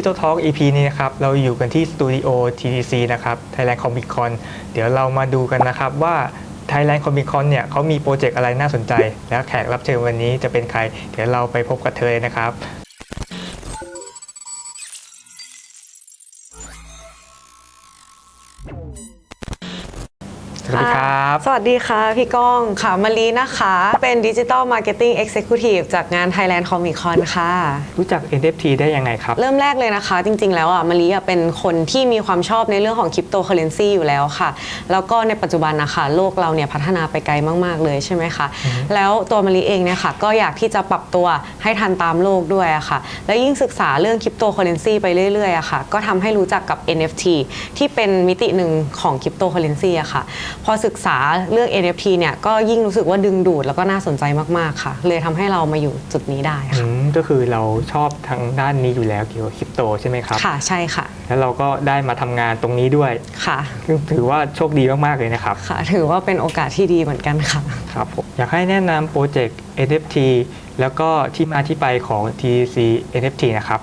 คิโตทอก EP นี้นะครับ เราอยู่กันที่สตูดิโอ TDC นะครับ Thailand Comic Con เดี๋ยวเรามาดูกันนะครับว่า Thailand Comic Con เนี่ยเขามีโปรเจกต์อะไรน่าสนใจ แล้วแขกรับเชิญวันนี้จะเป็นใคร เดี๋ยวเราไปพบกับเธอเลยนะครับ วัสดีครับ สวัสดีค่ะ พี่ก้องค่ะมารีนะคะ เป็นดิจิ t a ลมาร์เก็ตติ้งเอ็กเซคิวทีฟจากงาน Thailand Comic Con ค่ะ รู้จัก NFT ได้ยังไงครับ เริ่มแรกเลยนะคะ จริง ๆ แล้วอะมารีอะเป็นคนที่มีความชอบในเรื่องของคริปโตเคอเรนซีอยู่แล้วค่ะ แล้วก็ในปัจจุบันนะคะโลกเราเนี่ยพัฒนาไปไกลมาก ๆ เลยใช่ไหมคะ แล้วตัวมารีเองเนี่ยค่ะก็อยากที่จะปรับตัวให้ทันตามโลกด้วยอะค่ะ และยิ่งศึกษาเรื่องคริปโตเคอเรนซีไปเรื่อยๆอะค่ะ ก็ทำให้รู้จักกับ NFT ที่เป็นมิติหนึ่งของคริปโตเคอเรนซีอะค่ะพอศึกษาเรื่อง NFT เนี่ยก็ยิ่งรู้สึกว่าดึงดูดแล้วก็น่าสนใจมากๆค่ะ เลยทำให้เรามาอยู่จุดนี้ได้อืค่ะมก็คือเราชอบทางด้านนี้อยู่แล้วเกี่ยวกับคริปโตใช่ไหมครับ ค่ะใช่ค่ะแล้วเราก็ได้มาทำงานตรงนี้ด้วยค่ะซึ่งถือว่าโชคดีมาก ๆ เลยนะครับ ค่ะ ถือว่าเป็นโอกาสที่ดีเหมือนกันค่ะ ครับผมอยากให้แนะนำโปรเจกต์ NFT แล้วก็ที่มาที่ไปของ TC NFT นะครับ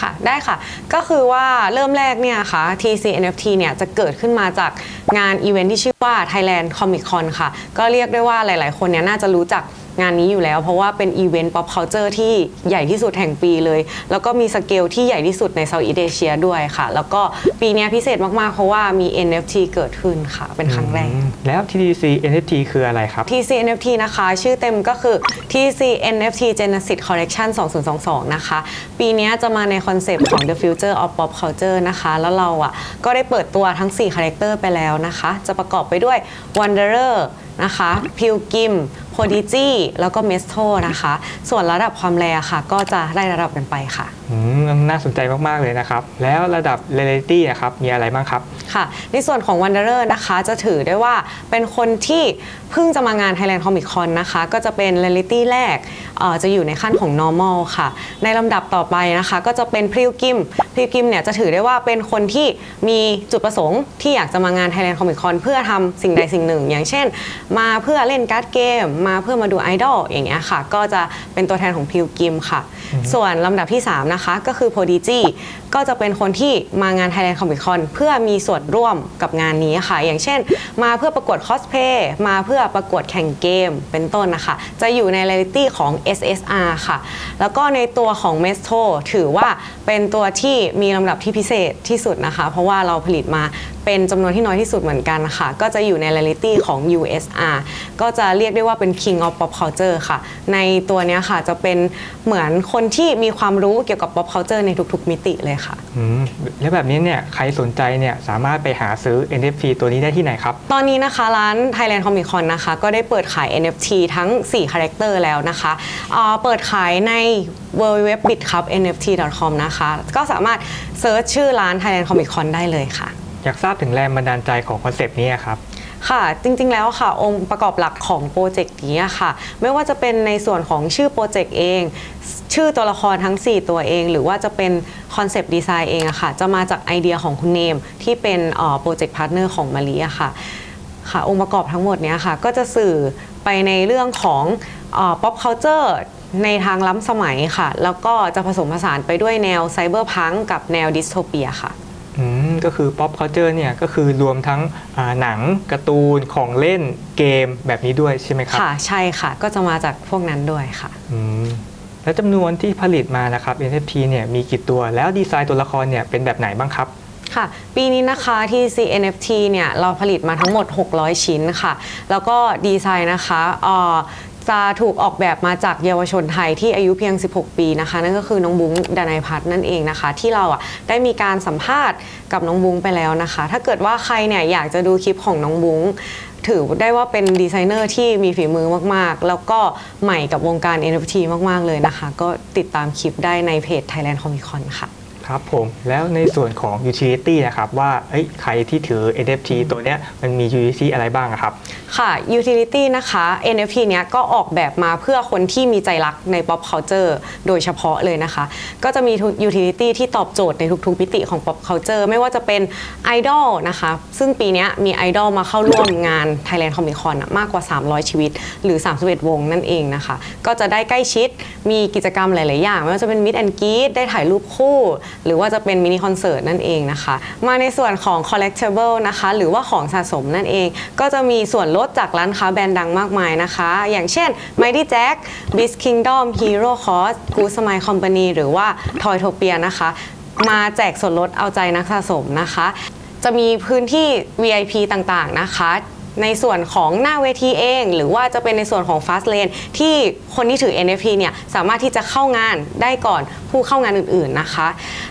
ค่ะ ได้ค่ะ ก็คือว่าเริ่มแรกเนี่ยค่ะ TC NFT เนี่ยจะเกิดขึ้นมาจากงานอีเวนท์ที่ชื่อว่า Thailand Comic Con ค่ะ ก็เรียกได้ว่าหลาย ๆ คนเนี่ยน่าจะรู้จัก งานนี้อยู่แล้ว เพราะว่าเป็นอีเวนต์ pop culture ที่ใหญ่ที่สุดแห่งปีเลย แล้วก็มีสเกลที่ใหญ่ที่สุดในเซาท์อีสเอเชียด้วยค่ะ แล้วก็ปีเนี้ยพิเศษมาก ๆ เพราะว่ามี NFT เกิดขึ้นค่ะ เป็นครั้งแรก แล้ว TDC NFT คืออะไรครับ TC NFT นะคะ ชื่อเต็มก็คือ TC NFT Genesis Collection 2022 นะคะ ปีนี้จะมาในคอนเซปต์ของ The Future of Pop Culture นะคะ แล้วเราอะก็ได้เปิดตัวทั้ง4คาแรคเตอร์ไปแล้วนะคะ จะประกอบไปด้วย Wanderer นะคะพิวกิมโพดิจีแล้วก็เมสโทนะคะ ส่วนระดับความแรงค่ะ ก็จะได้ระดับกันไปค่ะ น่าสนใจมาก ๆ เลยนะครับ แล้วระดับ Reality นะครับ มีอะไรบ้างครับ ค่ะ ในส่วนของ Wanderer นะคะ จะถือได้ว่าเป็นคนที่เพิ่งจะมางาน Thailand Comic Con นะคะ ก็จะเป็น Reality แรกเอ่อจะอยู่ในขั้นของ Normal ค่ะ ในลำดับต่อไปนะคะ ก็จะเป็นพริวกิมพริวกิมเนี่ยจะถือได้ว่าเป็นคนที่มีจุดประสงค์ที่อยากจะมางาน Thailand Comic Con เพื่อทำสิ่งใดสิ่งหนึ่ง อย่างเช่น มาเพื่อเล่นการ์ดเกม มาเพื่อมาดูไอดอลอย่างเงี้ยค่ะ ก็จะเป็นตัวแทนของพริวกิมค่ะ ส่วนลำดับที่3นะคะ ก็คือ Prodigy ก็จะเป็นคนที่มางาน Thailand Comic Con เพื่อมีส่วนร่วมกับงานนี้ค่ะ อย่างเช่น มาเพื่อประกวดคอสเพย์มาเพื่อประกวดแข่งเกมเป็นต้นนะคะ จะอยู่ในเรลิตี้ของ SSR ค่ะ แล้วก็ในตัวของ m e s t o ถือว่าเป็นตัวที่มีลำดับที่พิเศษที่สุดนะคะ เพราะว่าเราผลิตมา เป็นจำนวนที่น้อยที่สุดเหมือนกันค่ะ ก็จะอยู่ใน r ร a l i t y ของ USR ก็จะเรียกได้ว่าเป็น King of Pop Culture ค่ะ ในตัวเนี้ยค่ะจะเป็นเหมือนคนที่มีความรู้เกี่ยวกับ Pop Culture ในทุกๆ มิติเลยค่ะ อืมแล้วแบบนี้เนี่ยใครสนใจเนี่ยสามารถไปหาซื้อ NFT ตัวนี้ได้ที่ไหนครับ ตอนนี้นะคะร้าน Thailand Comic Con นะคะ ก็ได้เปิดขาย NFT ทั้ง 4 คาแรคเตอร์แล้วนะคะเอ่อเปิดขายใน w w w b i t c u p n f t c o m นะคะ ก็สามารถเซิร์ชชื่อร้าน Thailand Comic Con ได้เลยค่ะ อยากทราบถึงแรงบันดาลใจของคอนเซปต์นี้ครับค่ะ จริงๆ แล้วค่ะ องค์ประกอบหลักของโปรเจกต์นี้ค่ะ ไม่ว่าจะเป็นในส่วนของชื่อโปรเจกต์เอง ชื่อตัวละครทั้ง 4 ตัวเอง หรือว่าจะเป็นคอนเซปต์ดีไซน์เองอะค่ะ จะมาจากไอเดียของคุณเนม ที่เป็นโปรเจกต์พาร์ทเนอร์ของมารีอะค่ะค่ะ องค์ประกอบทั้งหมดเนี้ยค่ะ ก็จะสื่อไปในเรื่องของเอ่อ pop culture ในทางล้ำสมัยค่ะ แล้วก็จะผสมผสานไปด้วยแนวไซเบอร์พังกับแนวดิสโทเปียค่ะ ก็คือ pop culture เนี่ยก็คือรวมทั้งอ่าหนังการ์ตูนของเล่นเกมแบบนี้ด้วยใช่ไหมครับค่ะใช่ค่ะก็จะมาจากพวกนั้นด้วยค่ะอืมแล้วจำนวนที่ผลิตมานะครับ NFT เนี่ยมีกี่ตัวแล้วดีไซน์ตัวละครเนี่ยเป็นแบบไหนบ้างครับค่ะ ปีนี้นะคะที่ CNFT เนี่ยเราผลิตมาทั้งหมด 600 ชิ้นค่ะ แล้วก็ดีไซน์นะคะเอ่อ จะถูกออกแบบมาจากเยาวชนไทยที่อายุเพียง 16 ปีนะคะ นั่นก็คือน้องบุ้งดานายพัฒน์นั่นเองนะคะ ที่เราอะได้มีการสัมภาษณ์กับน้องบุ้งไปแล้วนะคะ ถ้าเกิดว่าใครเนี่ยอยากจะดูคลิปของน้องบุ้งถือได้ว่าเป็นดีไซเนอร์ที่มีฝีมือมากๆ แล้วก็ใหม่กับวงการ NFT มากๆเลยนะคะ ก็ติดตามคลิปได้ในเพจ Thailand Comic Con ค่ะ ครับผมแล้วในส่วนของ utility นะครับว่าเอ้ยใครที่ถือ NFT ตัวเนี้ยมันมี utility อะไรบ้างอะครับ ค่ะ utility นะคะ NFT เนี้ยก็ออกแบบมาเพื่อคนที่มีใจรักใน pop culture โดยเฉพาะเลยนะคะ ก็จะมี utility ที่ตอบโจทย์ในทุกๆมิติของ pop culture ไม่ว่าจะเป็น idol นะคะ ซึ่งปีเนี้ยมี idol มาเข้าร่วมงาน Thailand Comic Con อะมากกว่า 300 ชีวิต หรือ 31 วงนั่นเองนะคะ ก็จะได้ใกล้ชิดมีกิจกรรมหลาย ๆ อย่างไม่ว่าจะเป็น meet and greet ได้ถ่ายรูปคู่หรือว่าจะเป็นมินิคอนเสิร์ตนั่นเองนะคะ มาในส่วนของ collectible นะคะ หรือว่าของสะสมนั่นเอง ก็จะมีส่วนลดจากร้านค้าแบรนด์ดังมากมายนะคะ อย่างเช่น Mighty Jack Beast Kingdom Hero Cos Good Smile Company หรือว่า Toytopia นะคะ มาแจกส่วนลดเอาใจนักสะสมนะคะ จะมีพื้นที่ VIP ต่างๆนะคะ ในส่วนของหน้าเวทีเอง หรือว่าจะเป็นในส่วนของ Fast Lane ที่คนที่ถือ NFT เนี่ยสามารถที่จะเข้างานได้ก่อนผู้เข้างานอื่นๆนะคะ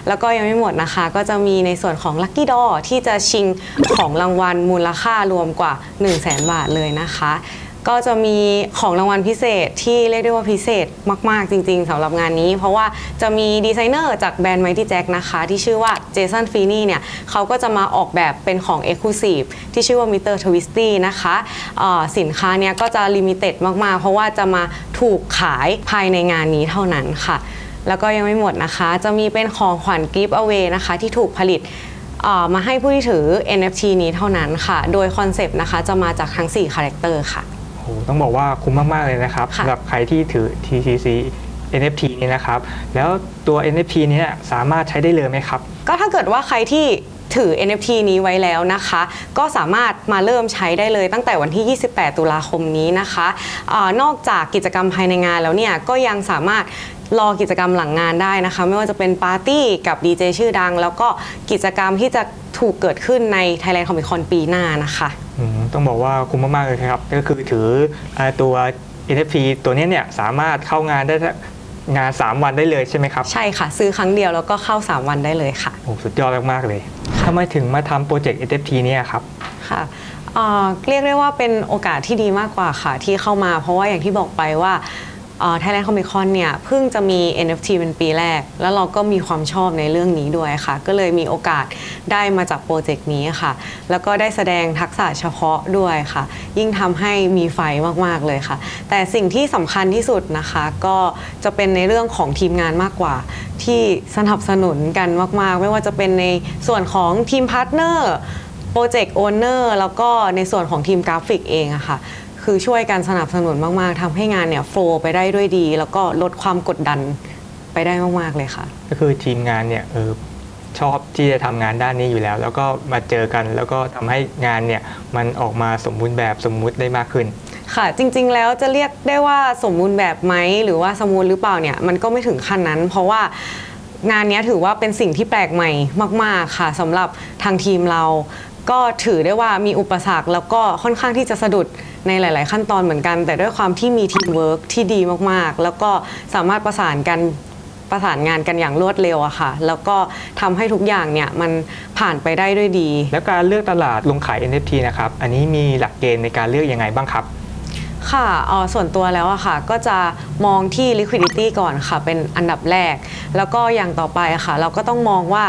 แล้วก็ยังไม่หมดนะคะ ก็จะมีในส่วนของ Lucky d o r ที่จะชิงของรางวัลมูลค่ารวมกว่า 1 0 0 0 0แบาทเลยนะคะ ก็จะมีของรางวัลพิเศษที่เรียกได้ว่าพิเศษมาก ๆ จริง ๆสำหรับงานนี้ เพราะว่าจะมีดีไซเนอร์จากแบรนด์ Mighty Jack นะคะที่ชื่อว่าเจสันฟีนี่เนี่ยเขาก็จะมาออกแบบเป็นของ Exclusive ที่ชื่อว่า Mr. Twisty นะคะเอ่อสินค้าเนี่ยก็จะลิมิเต็ดมาก ๆ เพราะว่าจะมาถูกขายภายในงานนี้เท่านั้นค่ะ แล้วก็ยังไม่หมดนะคะ จะมีเป็นของขวัญ Gift Away นะคะที่ถูกผลิตมาให้ผู้ที่ถือ NFT นี้เท่านั้นค่ะ โดยคอนเซปต์นะคะจะมาจากทั้ง 4 คาแรคเตอร์ค่ะ โอ้โหต้องบอกว่าคุ้มมาก ๆ เลยนะครับค่ะ สำหรับใครที่ถือ TCC NFT นี้นะครับ แล้วตัว NFT เนี้สามารถใช้ได้เลยไหมครับ ก็ถ้าเกิดว่าใครที่ถือ NFT นี้ไว้แล้วนะคะ ก็สามารถมาเริ่มใช้ได้เลยตั้งแต่วันที่ 28 ตุลาคมนี้นะคะเออนอกจากกิจกรรมภายในงานแล้วเนี่ยก็ยังสามารถรอกิจกรรมหลังงานได้นะคะ ไม่ว่าจะเป็นปาร์ตี้กับดีเจชื่อดัง แล้วก็กิจกรรมที่จะ ถูกเกิดขึ้นใน Thailand Comic Con ปีหน้านะคะ อืมต้องบอกว่าคุ้มมากๆเลยครับ ก็คือถืออ่าตัว NFT ตัวเนี้ยเนี่ยสามารถเข้างานได้งาน 3 วันได้เลยใช่ไหมครับใช่ค่ะ ซื้อครั้งเดียวแล้วก็เข้า 3 วันได้เลยค่ะ โอ้สุดยอดมากๆเลยทำไมถึงมาทำโปรเจกต์ NFT เนี่ยครับ ค่ะเอ่อเรียกได้ว่าเป็นโอกาสที่ดีมากกว่าค่ะที่เข้ามา เพราะว่าอย่างที่บอกไปว่า ไทยแลนด์คอมิคอนเนี่ยเพิ่งจะมี NFT เป็นปีแรก แล้วเราก็มีความชอบในเรื่องนี้ด้วยค่ะ ก็เลยมีโอกาสได้มาจากโปรเจกต์นี้ค่ะ แล้วก็ได้แสดงทักษะเฉพาะด้วยค่ะ ยิ่งทำให้มีไฟมาก ๆ เลยค่ะ แต่สิ่งที่สำคัญที่สุดนะคะ ก็จะเป็นในเรื่องของทีมงานมากกว่า ที่สนับสนุนกันมาก ๆ ไม่ว่าจะเป็นในส่วนของทีมพาร์ทเนอร์โปรเจกต์โอเนอร์แล้วก็ในส่วนของทีมกราฟิกเองอะค่ะ คือช่วยกันสนับสนุนมาก ๆทำให้งานเนี่ยโฟล์ไปได้ด้วยดี แล้วก็ลดความกดดันไปได้มาก ๆ เลยค่ะ ก็คือทีมงานเนี่ยเออชอบที่จะทำงานด้านนี้อยู่แล้ว แล้วก็มาเจอกัน แล้วก็ทำให้งานเนี่ยมันออกมาสมบูรณ์แบบสมมุติได้มากขึ้น ค่ะจริง ๆ แล้วจะเรียกได้ว่าสมบูรณ์แบบไหมหรือว่าสมูทหรือเปล่าเนี่ยมันก็ไม่ถึงขั้นนั้น เพราะว่างานเนี้ยถือว่าเป็นสิ่งที่แปลกใหม่มาก ๆ ค่ะสำหรับทางทีมเรา ก็ถือได้ว่ามีอุปสรรคแล้วก็ค่อนข้างที่จะสะดุด ในหลาย ๆ ขั้นตอนเหมือนกัน แต่ด้วยความที่มีทีมเวิร์กที่ดีมากๆ แล้วก็สามารถประสานกันประสานงานกันอย่างรวดเร็วอะค่ะ แล้วก็ทำให้ทุกอย่างเนี่ยมันผ่านไปได้ด้วยดี แล้วการเลือกตลาดลงขาย NFT นะครับ อันนี้มีหลักเกณฑ์ในการเลือกยังไงบ้างครับ ค่ะเอ่อส่วนตัวแล้วอะค่ะ ก็จะมองที่ liquidity ก่อนค่ะ เป็นอันดับแรก แล้วก็อย่างต่อไปอะค่ะ เราก็ต้องมองว่า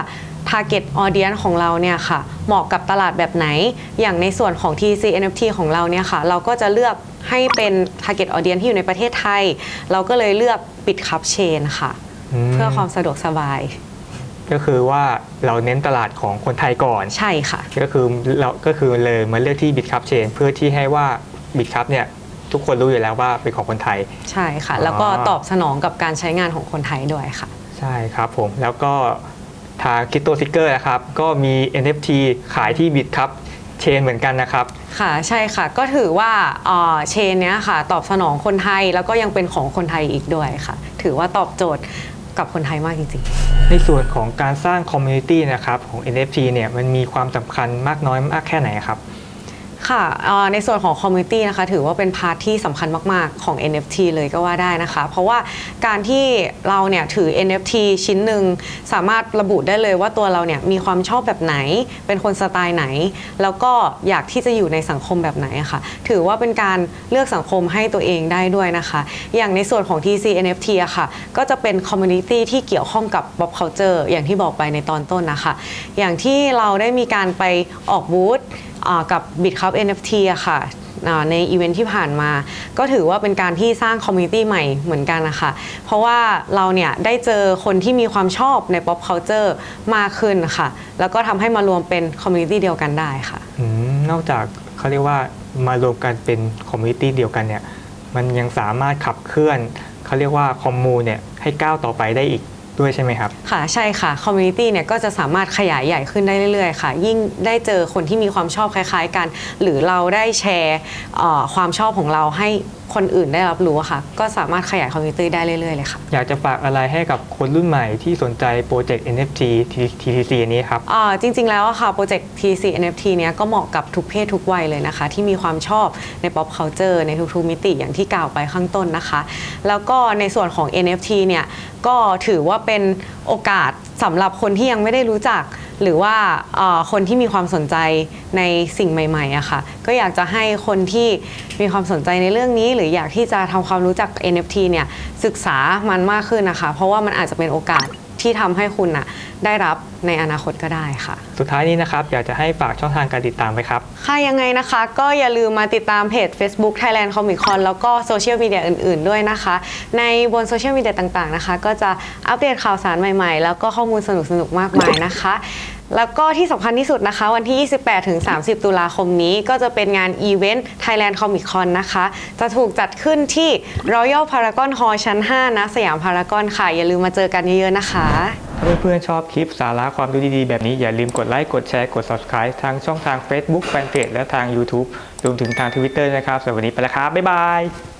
target audience ของเราเนี่ยค่ะ เหมาะกับตลาดแบบไหน อย่างในส่วนของ TC NFT ของเราเนี่ยค่ะ เราก็จะเลือกให้เป็น target audience ที่อยู่ในประเทศไทย เราก็เลยเลือกปิดคับเชนค่ะอืมเพื่อความสะดวกสบายก็คือว่าเราเน้นตลาดของคนไทยก่อนใช่ค่ะ ก็คือเราก็คือเลยมาเลือกที่ Bitcup Chain เพื่อที่ให้ว่า Bitcup เนี่ยทุกคนรู้อยู่แล้วว่าเป็นของคนไทย ใช่ค่ะ แล้วก็ตอบสนองกับการใช้งานของคนไทยด้วยค่ะ ใช่ครับผมแล้วก็ ทาง Crypto Seeker นะครับ ก็มี NFT ขายที่ Bitcup Chain เหมือนกันนะครับ ค่ะใช่ค่ะ ก็ถือว่าเอ่อเชนเนี้ยค่ะ ตอบสนองคนไทยแล้วก็ยังเป็นของคนไทยอีกด้วยค่ะ ถือว่าตอบโจทย์กับคนไทยมากจริงในส่วนของการสร้าง Community นะครับของ NFT เนี่ยมันมีความสำคัญมากน้อยมากแค่ไหนครับๆ ค่ะในส่วนของคอมมูนิตี้นะคะถือว่าเป็นพาร์ทที่สำคัญมากๆของ NFT เลยก็ว่าได้นะคะ เพราะว่าการที่เราเนี่ยถือ NFT ชิ้นหนึ่งสามารถระบุได้เลยว่าตัวเราเนี่ยมีความชอบแบบไหน เป็นคนสไตล์ไหน แล้วก็อยากที่จะอยู่ในสังคมแบบไหนอะค่ะ ถือว่าเป็นการเลือกสังคมให้ตัวเองได้ด้วยนะคะ อย่างในส่วนของ TC NFT อะค่ะ ก็จะเป็นคอมมูนิตี้ที่เกี่ยวข้องกับ pop culture อย่างที่บอกไปในตอนต้นนะคะ อย่างที่เราได้มีการไปออกบูธ กับ BitCup NFT อะค่ะอ่าในอีเวนท์ที่ผ่านมา ก็ถือว่าเป็นการที่สร้างคอมมูนิตี้ใหม่เหมือนกันนะคะ เพราะว่าเราเนี่ยได้เจอคนที่มีความชอบใน pop culture มากขึ้นค่ะ แล้วก็ทำให้มารวมเป็นคอมมูนิตี้เดียวกันได้ค่ะอนอกจากเขาเรียกว่ามารวมกันเป็นคอมมูนิตี้เดียวกันเนี่ย มันยังสามารถขับเคลื่อนเขาเรียกว่าคอมมูเนี่ยให้ก้าวต่อไปได้อีก ด้วยใช่ไหมครับ ค่ะใช่ค่ะคอมมูนิตี้เนี่ยก็จะสามารถขยายใหญ่ขึ้นได้เรื่อยๆค่ะ ยิ่งได้เจอคนที่มีความชอบคล้ายๆกัน หรือเราได้แชร์ความชอบของเราให้คนอื่นได้รับรู้อะค่ะ ก็สามารถขยายคอมมูนิตี้ได้เรื่อยๆเลยค่ะ อยากจะฝากอะไรให้กับคนรุ่นใหม่ที่สนใจโปรเจกต์ NFT TTC อันนี้ครับอ่าจริง ๆ แล้วอะค่ะโปรเจกต์ TC NFT เนี้ยก็เหมาะกับทุกเพศทุกวัยเลยนะคะ ที่มีความชอบใน pop culture ในทุกๆมิติอย่างที่กล่าวไปข้างต้นนะคะ แล้วก็ในส่วนของ NFT เนี่ยก็ถือว่าเป็นโอกาสสำหรับคนที่ยังไม่ได้รู้จัก หรือว่าคนที่มีความสนใจในสิ่งใหม่ๆอะค่ะก็อยากจะให้คนที่มีความสนใจในเรื่องนี้ หรืออยากที่จะทำความรู้จัก NFT เนี่ยศึกษามันมากขึ้นนะคะ เพราะว่ามันอาจจะเป็นโอกาส ที่ทำให้คุณน่ะได้รับในอนาคตก็ได้ค่ะ สุดท้ายนี้นะครับ อยากจะให้ฝากช่องทางการติดตามไปครับ ค่ะยังไงนะคะ ก็อย่าลืมมาติดตามเพจ Facebook Thailand Comic Con แล้วก็โซเชียลมีเดียอื่นๆด้วยนะคะ ในบนโซเชียลมีเดียต่างๆนะคะ ก็จะอัปเดตข่าวสารใหม่ๆ แล้วก็ข้อมูลสนุกๆมากมายนะคะ แล้วก็ที่สำคัญที่สุดนะคะ วันที่ 28 ถึง 30 ตุลาคมนี้ก็จะเป็นงานอีเวนต์ Thailand Comic Con นะคะ จะถูกจัดขึ้นที่ Royal Paragon Hall ชั้น 5 นะสยามพารากอนค่ะ อย่าลืมมาเจอกันเยอะๆนะคะ ถ้าเพื่อนๆชอบคลิปสาระความรู้ดีๆ แบบนี้อย่าลืมกดไลค์ กดแชร์ กด subscribe ทางช่องทาง Facebook Fanpage และทาง YouTube รวมถึงทาง Twitter นะครับสำหรับวันนี้ไปแล้วครับ บ๊ายบาย